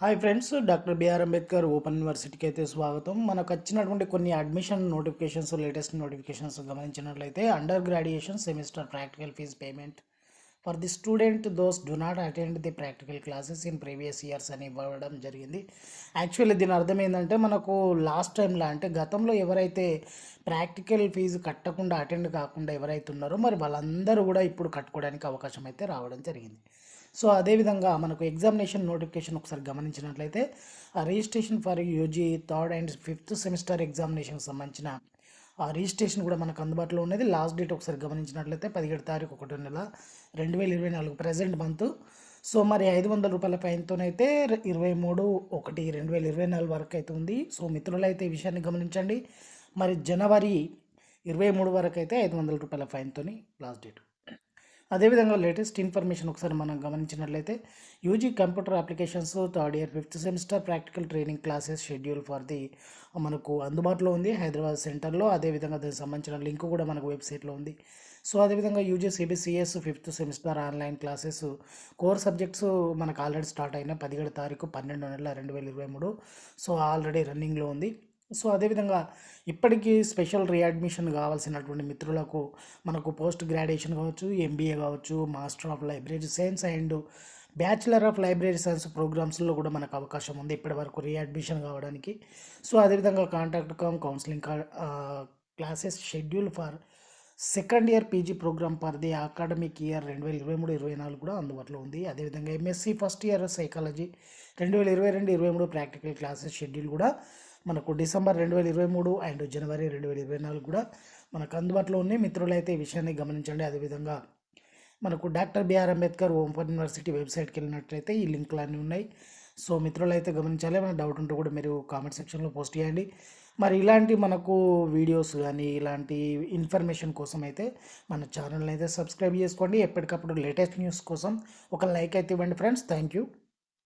Hi friends doctor BR Ambedkar open యూనివర్సిటీకి అయితే స్వాగతం. మనకు వచ్చినటువంటి కొన్ని అడ్మిషన్ నోటిఫికేషన్స్ లేటెస్ట్ నోటిఫికేషన్స్ గమనించినట్లయితే under graduation semester practical fees payment for the student those do not attend the practical classes in previous years అని ఇవ్వడం జరిగింది. యాక్చువల్లీ దీని అర్థం ఏంటంటే మనకు లాస్ట్ టైంలో అంటే గతంలో ఎవరైతే ప్రాక్టికల్ ఫీజు కట్టకుండా అటెండ్ కాకుండా ఎవరైతే ఉన్నారో మరి వాళ్ళందరూ కూడా ఇప్పుడు కట్టుకోవడానికి అవకాశం అయితే రావడం జరిగింది. సో అదేవిధంగా మనకు ఎగ్జామినేషన్ నోటిఫికేషన్ ఒకసారి గమనించినట్లయితే ఆ registration for UG third and fifth semester ఎగ్జామినేషన్కి సంబంధించిన ఆ రిజిస్ట్రేషన్ కూడా మనకు అందుబాటులో ఉన్నది. లాస్ట్ డేట్ ఒకసారి గమనించినట్లయితే పదిహేడు తారీఖు ఒకటో నెల రెండు వేల ఇరవై నాలుగు ప్రజెంట్ మంత్ సో మరి ఐదు వందల రూపాయల ఫైన్తోనైతే ఇరవై మూడు ఒకటి రెండు వేల ఇరవై నాలుగు వరకు అయితే ఉంది. సో మిత్రులైతే ఈ విషయాన్ని గమనించండి. మరి జనవరి ఇరవై మూడు వరకు అయితే ఐదు వందల రూపాయల ఫైన్తోని లాస్ట్ డేట్ అదేవిధంగా లేటెస్ట్ ఇన్ఫర్మేషన్ ఒకసారి మనం గమనించినట్లయితే UG computer applications third year fifth semester practical training classes schedule for the మనకు అందుబాటులో ఉంది. హైదరాబాద్ సెంటర్లో అదేవిధంగా దానికి సంబంధించిన లింక్ కూడా మనకు వెబ్సైట్లో ఉంది. సో అదేవిధంగా UG CBCS fifth semester online classes core subjects మనకు ఆల్రెడీ స్టార్ట్ అయిన పదిహేడు తారీఖు పన్నెండు నెలల రెండు వేల ఇరవై మూడు. సో ఆల్రెడీ రన్నింగ్లో ఉంది. సో అదేవిధంగా ఇప్పటికీ స్పెషల్ రీఅడ్మిషన్ కావాల్సినటువంటి మిత్రులకు మనకు పోస్ట్ గ్రాడ్యుయేషన్ కావచ్చు ఎంబీఏ కావచ్చు master of library science and bachelor of library science ప్రోగ్రామ్స్లో కూడా మనకు అవకాశం ఉంది ఇప్పటి వరకు రీఅడ్మిషన్ కావడానికి. సో అదేవిధంగా contact cum counselling classes schedule for second year PG programme for the academic year రెండు వేల ఇరవై మూడు ఇరవై నాలుగు కూడా అందుబాటులో ఉంది. అదేవిధంగా ఎంఎస్సి ఫస్ట్ ఇయర్ సైకాలజీ రెండు వేల ఇరవై రెండు ఇరవై మూడు ప్రాక్టికల్ క్లాసెస్ షెడ్యూల్ కూడా మనకు డిసెంబర్ రెండు వేల ఇరవై మూడు అండ్ జనవరి రెండు వేల ఇరవై నాలుగు కూడా మనకు అందుబాటులో ఉన్నాయి. మిత్రులైతే ఈ విషయాన్ని గమనించండి. అదేవిధంగా మనకు doctor BR Ambedkar open university వెబ్సైట్కి వెళ్ళినట్లయితే ఈ లింకులు అన్నీ ఉన్నాయి. సో మిత్రులైతే గమనించాలి. ఏమైనా డౌట్ ఉంటే కూడా మీరు కామెంట్ సెక్షన్లో పోస్ట్ చేయండి. మరి ఇలాంటి మనకు వీడియోస్ కానీ ఇలాంటి ఇన్ఫర్మేషన్ కోసం అయితే మన ఛానల్ని అయితే సబ్స్క్రైబ్ చేసుకోండి. ఎప్పటికప్పుడు లేటెస్ట్ న్యూస్ కోసం ఒక లైక్ అయితే ఇవ్వండి ఫ్రెండ్స్. Thank you.